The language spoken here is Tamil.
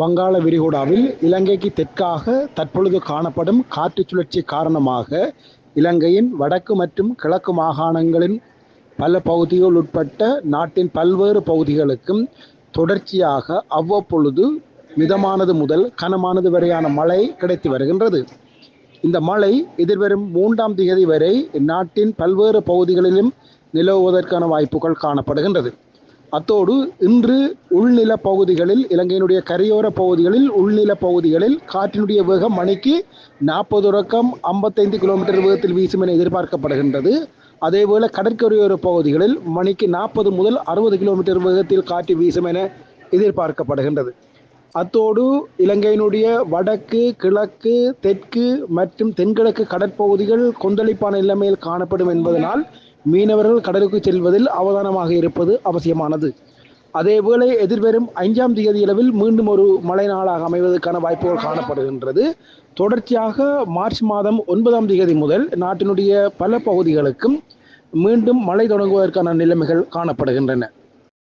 வங்காள விரிகுடாவில் இலங்கைக்கு தெற்காக தற்பொழுது காணப்படும் காற்று சுழற்சி காரணமாக இலங்கையின் வடக்கு மற்றும் கிழக்கு மாகாணங்களின் பல பகுதிகள் உட்பட்ட நாட்டின் பல்வேறு பகுதிகளுக்கும் தொடர்ச்சியாக அவ்வப்பொழுது மிதமானது முதல் கனமானது வரையான மழை கிடைத்து வருகின்றது. இந்த மழை எதிர்வரும் மூன்றாம் தேதி வரை நாட்டின் பல்வேறு பகுதிகளிலும் நிலவுவதற்கான வாய்ப்புகள் காணப்படுகின்றது. அத்தோடு இன்று உள்நில பகுதிகளில் இலங்கையினுடைய கரையோர பகுதிகளில் உள்நில பகுதிகளில் காற்றினுடைய வேகம் மணிக்கு நாற்பது ரக்கம் ஐம்பத்தைந்து கிலோமீட்டர் வேகத்தில் வீசும் என எதிர்பார்க்கப்படுகின்றது. அதேபோல கடற்கரையோர பகுதிகளில் மணிக்கு நாற்பது முதல் அறுபது கிலோமீட்டர் வேகத்தில் காற்று வீசும் என எதிர்பார்க்கப்படுகின்றது. அத்தோடு இலங்கையினுடைய வடக்கு கிழக்கு தெற்கு மற்றும் தென்கிழக்கு கடற்பகுதிகள் கொந்தளிப்பான நிலைமையில் காணப்படும் என்பதனால் மீனவர்கள் கடலுக்கு செல்வதில் அவதானமாக இருப்பது அவசியமானது. அதேவேளை எதிர்வரும் ஐந்தாம் தேதி அளவில் மீண்டும் ஒரு மழை நாளாக அமைவதற்கான வாய்ப்புகள் காணப்படுகின்றது. தொடர்ச்சியாக மார்ச் மாதம் ஒன்பதாம் தேதி முதல் நாட்டினுடைய பல பகுதிகளுக்கும் மீண்டும் மழை தொடங்குவதற்கான நிலைமைகள் காணப்படுகின்றன.